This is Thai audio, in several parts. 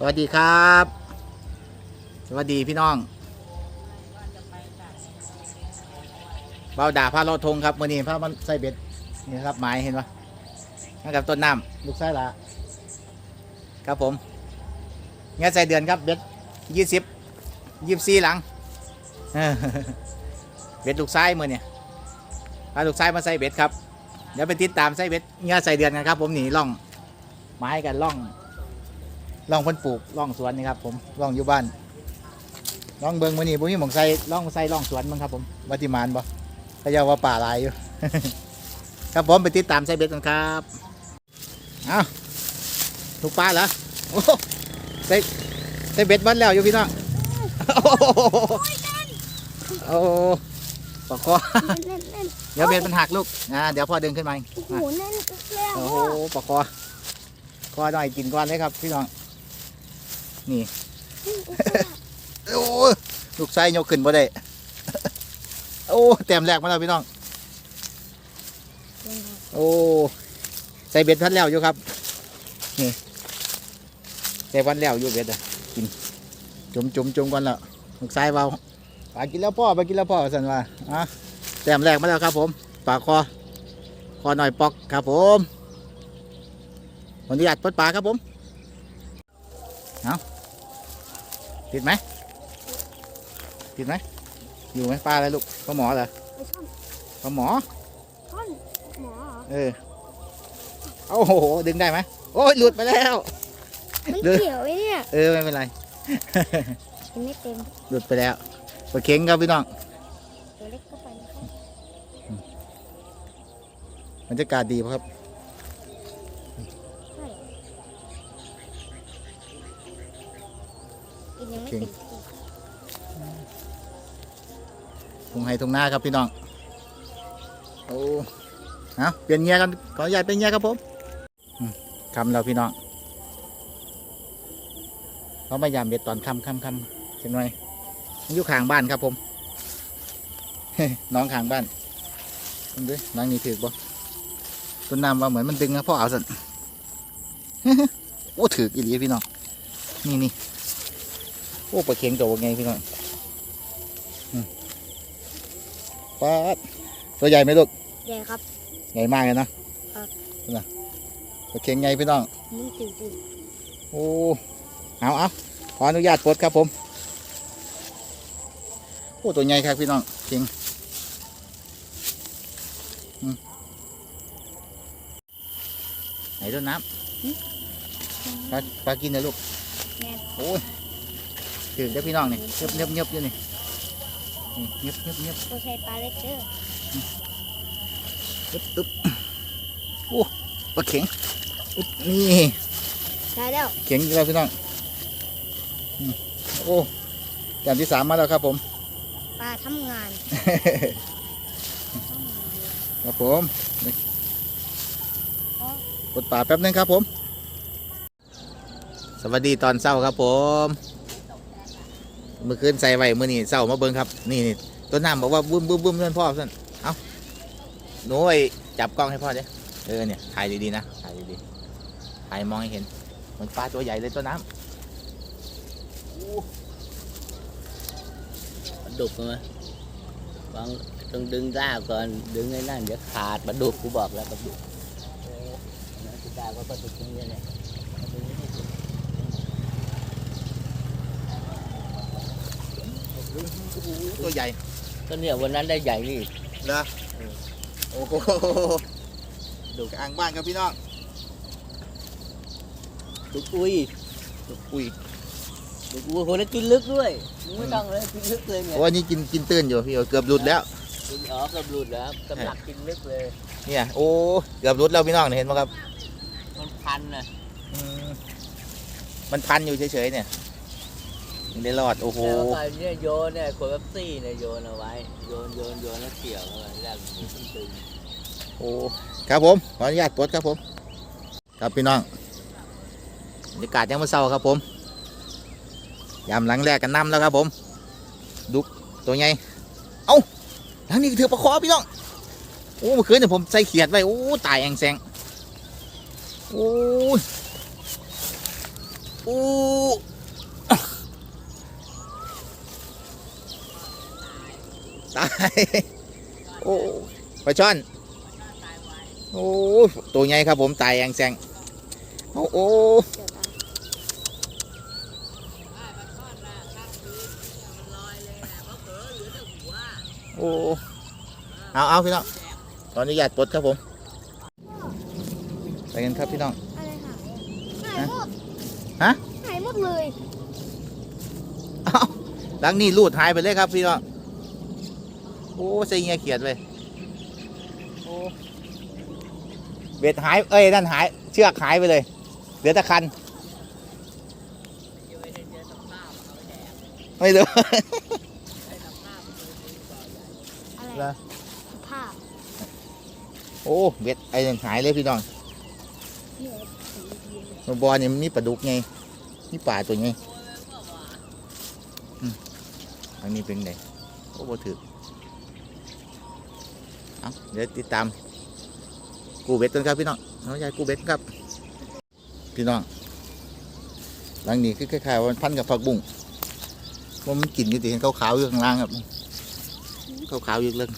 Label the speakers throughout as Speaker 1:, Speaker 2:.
Speaker 1: สวัสดีครับ สวัสดีพี่น้องเบาด่าพาเราทงครับมื่อนี้พามันใส่เบ็ดนี่ครับไม้เห็นปะนั่นกับต้นน้ำลูกไส้ละครับผมเงี้ยใส่เดือนครับเบ็ดยี่สิบยี่สิบสี่หลังเบ็ดลูกไส้มื่อเนี่ยพาลูกไส้มาใส่เบ็ดครับเดี๋ยวไปติดตามใส่เบ็ดเงี้ยใส่เดือนกันครับ ผมหนีล่องไม้กันล่อง ล่องเพิ่นปลูกล่องสวนนี่ครับผมล่องอยู่บ้านล่องเบิงมื้อนี้บ่มีหม่องใส่ล่องใส่ล่องสวนมั้งครับผมวัติมานบ่เขาเรียกว่าป่าหลายอยู่ ครับผมไปติดตามใส่เบ็ดกันครับเอาถูกปลาเหรอโอ้ใส่ใส่เบ็ดวันแล้วอยู่พี่น้องโอ้โหปากคอ
Speaker 2: แน่นแน่น
Speaker 1: เดี๋ยวเบ็ดมันหักลูกอ่าเดี๋ยวพ่อดึงขึ้นมา
Speaker 2: โอ้โหแน่นแล้ว
Speaker 1: โอ้โหปากคอคอหน่อยกินก่อนเลยครับพี่น้อง นี่ โอ้ลูกไส้ยกขึ้นบ่ได้ โอ้เต็มแรกมาแล้วพี่น้อง โอ้ ใส่เบ็ดพันแล้วอยู่ครับ นี่ใส่พันแล้วอยู่เบ็ดอะกิน จุ่มจุ่มจุ่มก่อนล้วลูกไส้เบาปลากินแล้วพ่อปลากินแล้วพ่อสันว่าอะเต็มแรกมาแล้วครับ ผมปลาคอ คอหน่อยปอกครับผมขออนุญาตปลดปลาครับผม เอา ติดไหมติดไหมอยู่ไหมปลาอะไรลูกปลาหมอเหรอ
Speaker 2: ไปช่อน
Speaker 1: ปลาหมอ
Speaker 2: ช่อนหมอเหรอ
Speaker 1: เออโอ้โหดึงได้ไหมโอ้ยหลุดไปแล้ว
Speaker 2: ไม่
Speaker 1: เดี๋ยว
Speaker 2: เกี่ยวไอ้เนี่ย
Speaker 1: เออไม่เป็นไร
Speaker 2: ยังไม่เต็ม
Speaker 1: หลุดไปแล้วปลาเข็งครับพี่น้อง
Speaker 2: ตัวเล็กก็ไปนะครับ
Speaker 1: บรรยากาศดีปะครับ
Speaker 2: ใช่อีก ยังไม่
Speaker 1: เก่ง
Speaker 2: เต็มที่
Speaker 1: ทุ่งไฮทุ่งนาครับพี่น้อง โอ้เอาเปลี่ยนเงียกันขออนุญาตเป็นเงียครับผมคำเราพี่น้องเขามายามเบ็ดตอนคำคำคำจังหน่อยมันอยู่ข้างบ้านครับผมน้องข้างบ้านคุณด้วยน้องนี่ถือบ่ต้นน้ำว่าเหมือนมันดึงนะพ่อเอาสันโอ้ถืออีหลีพี่น้องนี่นี่ โอ้ปลาเค็งตัวไงพี่น้องอืมปลาดตัวใหญ่ไหมลูก
Speaker 2: ใหญ่ครับ
Speaker 1: ใหญ่มากเลยเนาะ
Speaker 2: ครับ
Speaker 1: นี่นะปลาเค็งไงพี่น้อง
Speaker 2: มึงติ๋วติ๋ว
Speaker 1: โอ้เอาเอาขออนุญาตปลดครับผมโอ้ตัวใหญ่ครับพี่น้องจริงอืมไหนต้นน้ำปลาปลากินนะลูก
Speaker 2: แน่
Speaker 1: โอ้ย ถึงได้อพี่น้องนี่เงียบเงียบเงียบอยู่นี่นี่เงียบเงียบเงียบ
Speaker 2: ตัวใช้ปลาเล็กเด้อ
Speaker 1: ตึ๊บตึ๊บโอ้ปลาเข็งอึ๊บนี่
Speaker 2: ได้แล้ว
Speaker 1: เข็งอีกแล้วพี่น้องอืมโอ้จานที่สามมาแล้วครับผม
Speaker 2: ปลาทำงาน
Speaker 1: ครับผมกดป่าแป๊บนึงครับผม สวัสดีตอนเช้าครับผม เมื่อคืนใส่ไว้เมื่อนี้เช้ามาเบิ่งครับนี่นี่ต้นน้ำบอกว่าบึ้มบึ้มบึ้มเพื่อนพ่อสั่นเอาหนูไอ้จับกล้องให้พ่อเด้เออเนี่ยถ่ายดีๆนะถ่ายดีๆถ่ายมองให้เห็นเหมือนปลาตัวใหญ่เลยต้นน้
Speaker 3: ปลาดุกไหมบางต้องดึงรากก่อนดึงไอ้นั่นเดี๋ยวขาดปลาดุกกูบอกแล้วปลาดุกเออแล้วกูด่าว่าปลาดุกตรงนี้เนี่ยปลาดุกนี่ไม่ดุำ
Speaker 1: ตัวใหญ่
Speaker 3: ก็เนี่ยวันนั้นได้ใหญ่นี่
Speaker 1: เหรอโอ้โหดูกลางบ้านครับพี่น้อง
Speaker 3: ดุกอุ้ย
Speaker 1: ดูอุ้ย
Speaker 3: ดุกอุ้ยคนนั้นกินลึกด้วยมึงไม่ต้องเลยกินลึกเลยเนี่ย
Speaker 1: โอ้อันนี้กินกินตื้นอยู่พี่เกือบหลุดแล้ว
Speaker 3: อ๋อกับหลุดแล้วกำลังกินลึกเลย
Speaker 1: เนี่ยโอ้เกือบหลุดแล้วพี่น้องเนี่ยเห็นไหมครับ
Speaker 3: มันพันนะ
Speaker 1: อืมมันพันอยู่เฉยๆเนี่ย ไม่ได้รอด โอ้โห
Speaker 3: แล้วก็เนี่ยโยนเนี่ยขวดเป๊ปซี่เนี่ยโยนเอาไว้ โยนโยนโยนแล้วเกี่ยวเข้าไปแล้วมันขึ้นตึง
Speaker 1: โอ้ครับผมขออนุญาตปลดครับผม ครับพี่น้องบรรยากาศยังไม่เศร้าครับผมยามหลังแรกกันน้ำแล้วครับผม ดุกตัวใหญ่เอ้าทางนี้ถือปลาคอพี่น้องโอ้เมื่อคืนเนี่ยผมใส่เขียดไว้โอ้ตายแองแซงโอ้ยอู้ ตาย โอ้ปลาช่อน โอ้ตัวใหญ่ครับผมตายแองแซงโอ้โอ้
Speaker 2: เดี๋ยวตาย
Speaker 1: โอ้เอาเอาพี่น้องขออนุญาตปลดครับผม ไปกันครับพี่น้อง
Speaker 2: อะไรหายหายหมด
Speaker 1: ฮะ
Speaker 2: หายหมดเลย
Speaker 1: เอาหลังนี้ลูดหายไปเลยครับพี่น้อง โอ้ใส่เงี้ยเขียดเลยโอ้เบ็ดหาย เอ้ย นั่นหาย เชือกหายไปเลย เหลือแต่คัน ไม่รู้
Speaker 2: อะไร
Speaker 1: เหรอ
Speaker 2: ภาพ
Speaker 1: โอ้ เบ็ดไอ้นั่นหายเลยพี่น้อง
Speaker 2: เหนื่อย
Speaker 1: บอลเนี่ยมันมีปลาดุกไงมีปลาตัวไงอืมอันนี้เป็นไงโอ้บ่ถือ เอาเดี๋ยวติดตามกูเบ็ดกันครับพี่น้องน้องยายกูเบ็ดครับ พี่น้องหลังนี้คือคล้ายๆว่ามันพันกับผักบุ้งว่ามันกินอยู่ที่เห็นขาวๆอยู่ข้างล่างครับขาวๆอยู่เรื่อง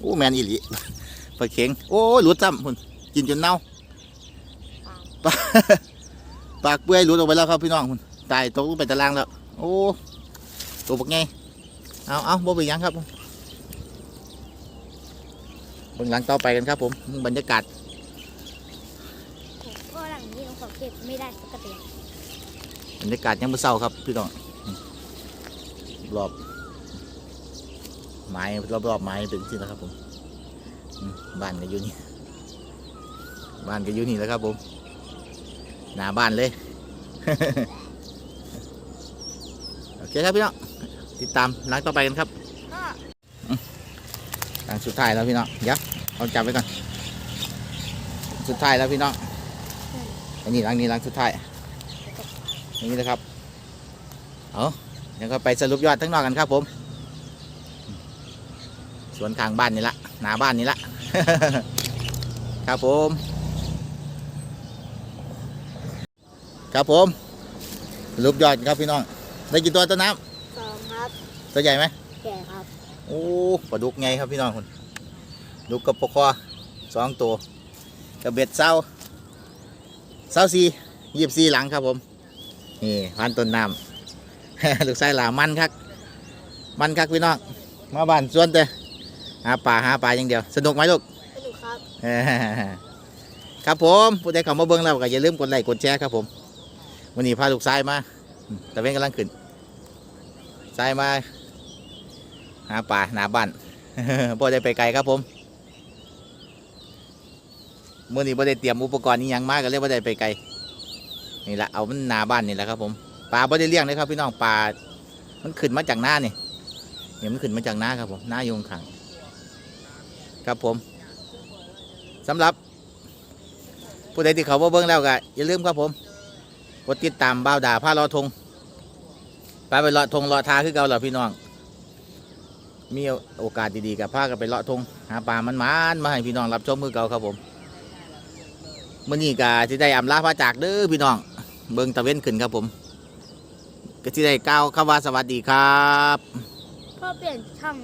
Speaker 1: โอ้แมนอีหลีปลาเข็งโอ้ยหลุดซ้ำพุ่นกินจนเน่าปากปากเปื่อยหลุดออกไปแล้วครับพี่น้องคุณตายตกลงไปตารางแล้วโอ้ตัวบักไงเอาเอาบ่ไปนหยังครับ เบื้องหลังต่อไปกันครับผมบรรยากาศ
Speaker 2: ก็หลังนี้เราขอเก็บไม่ได้สักกระเตียง
Speaker 1: บรรยากาศยังไม่เศร้าครับพี่น้องอืมรอบไม้รอบรอบๆไม้เป็นที่แล้วครับผมอืมบ้านก็อยู่นี่บ้านก็อยู่นี่แล้วครับผมหน้าบ้านเลยโอเคครับพี่น้องติดตามหลังต่อไปกันครับ
Speaker 2: ก็
Speaker 1: หลั งสุดท้ายแล้วพี่น้องเดี๋ยวเอาจับไว้ก่อนสุดท้ายแล้วพี่น้องอันนี้หลังนี้หลังสุดท้ายอย่างนี้นะครับเอาเดี๋ยวก็ไปสรุปยอดทั้งนอกกันครับผม สวนข้างบ้านนี่ละหน้าบ้านนี่ละครับผม ครับผมสรุปยอดครับพี่น้องได้กี่ตัวต้นน้
Speaker 2: สองครับำ
Speaker 1: ตัวใหญ่ไหม
Speaker 2: แก่ครับ
Speaker 1: โอ้ปลาดุกไงครับพี่น้องคุณดุกกับปลาคอสองตัวกับเบ็ดเศร้าเศร้าสี่ยีบสี่หลังครับผมนี่พันต้นน้ำลูกไส้หลามันครับมันครับพี่น้องมาบ้านสวนเตะหาปลาหาปลาอย่างเดียว สนุกไหมลูก
Speaker 2: สนุกครับ
Speaker 1: ครับผมผู้ใดเข้ามาเบิ่งแล้วก็อย่าลืมกดไลค์กดแชร์ครับผมวันนี้พาลูกชายมาอืมตะเวนกำลังขึ้นชายมาหาป่าหนาบ้านบ่ได้ไปไกลครับผมเมื่อนี้บ่ได้เตรียมอุปกรณ์นี้ยังมากก็เลยบ่ได้ไปไกลนี่แหละเอามันหนาบ้านนี่แหละครับผมปลาบ่ได้เลี้ยงเลยครับพี่น้องปลามันขึ้นมาจากหน้านี่เนี่ยมันขึ้นมาจากหน้าครับผมหน้ายงขังครับผมสำหรับ ผู้ใดที่เขาบ่เบิ่งแล้วก็อย่าลืมครับผมกดติดตามบ่าวด่าผ้ารอทงไปไปเลาะทงเลาะทาคือเก่าเหรอพี่น้อง มีโอกาสดีๆกับพากันไปเลาะทงหาปลามันมันมาให้พี่น้องรับชมมือเก่าครับผมมื่อนี้ก็ที่ได้อำลาพระจากเด้อพี่น้อง เบิ่งตะเว้นขึ้นครับผมก็ที่ได้กล่าวคำว่าสวัสดีครับ
Speaker 2: พ่อเปลี่ยนช่อง